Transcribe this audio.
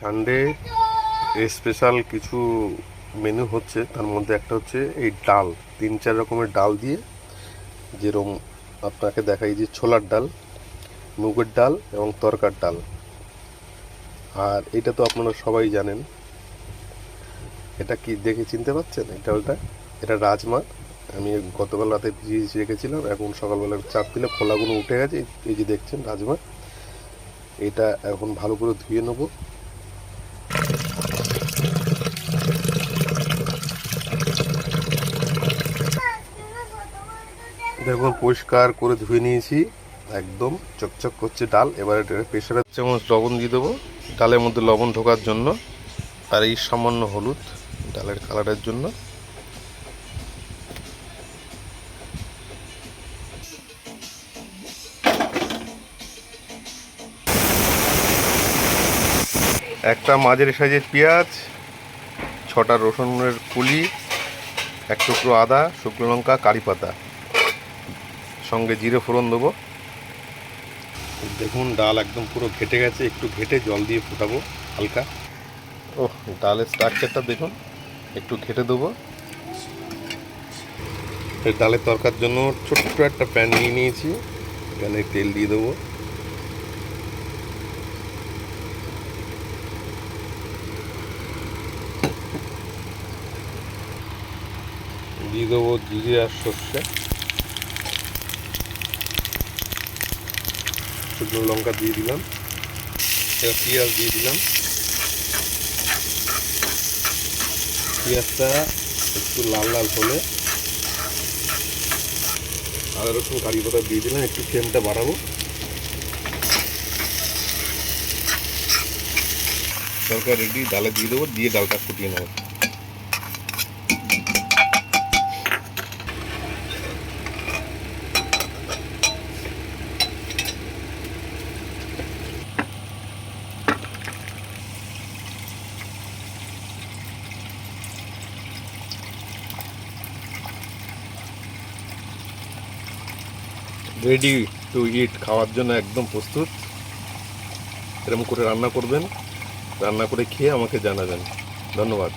Sunday special কিছু menu হচ্ছে, তার মধ্যে একটা হচ্ছে এই ডাল, তিন চার রকমের ডাল দিয়ে যেরকম আপনাকে দেখাই যে ছোলার ডাল, মুগের ডাল এবং তরকার ডাল। আর এটা তো আপনারা সবাই জানেন। এটা কি দেখে চিনতে পারছেন? এই ডালটা এটা রাজমা। আমি গতকাল রাতে ভিজিয়ে রেখেছিলাম, এখন সকালবেলা চাপ দিলে খোলাগুলো উঠে গেছে। এই- যে দেখছেন রাজমা, এটা এখন ভালো করে ধুয়ে নেব। দেখুন, পরিষ্কার করে ধুয়ে নিয়েছি। একদম চকচক করছে ডাল। এবারে প্রেশারের চামচ লবণ দিয়ে দেবো। ডালের মধ্যে লবণ ঢোকার জন্য আর এই সামান্য হলুদ ডালের কালারের জন্য। একটা মাঝের সাইজের পেঁয়াজ, ছটা রসুনের কুলি, এক টুকরো আদা, শুকনো লঙ্কা, কারি পাতা। সঙ্গে জিরে ফোড়ন দেবো। দেখুন, ডাল একদম পুরো ঘেটে গেছে। একটু ঘেটে জল দিয়ে ফুটাবো, হালকা। ও ডালের স্ট্রাকচারটা দেখুন, একটু ঘেটে দেবো। এই ডালের তরকার জন্য ছোট্ট একটা প্যান নিয়ে নিয়েছি। প্যানে তেল দিয়ে দেবো। দিয়ে দেবো জিরে আর সর্ষে। শুকনো লঙ্কা দিয়ে দিলাম। এবার পেঁয়াজ দিয়ে দিলাম। পেঁয়াজটা একটু লাল লাল হলে আদা, রসুন, কারি পাতা দিয়ে দিলাম, একটু ফ্লেমটা বাড়াবো। তরকারি রেডি ডালে দিয়ে দেবো, দিয়ে ডালটা ফুটিয়ে নেব। রেডি টু ইট খাওয়ার জন্য একদম প্রস্তুত। এরকম করে রান্না করবেন। রান্না করে খেয়ে আমাকে জানাবেন। ধন্যবাদ।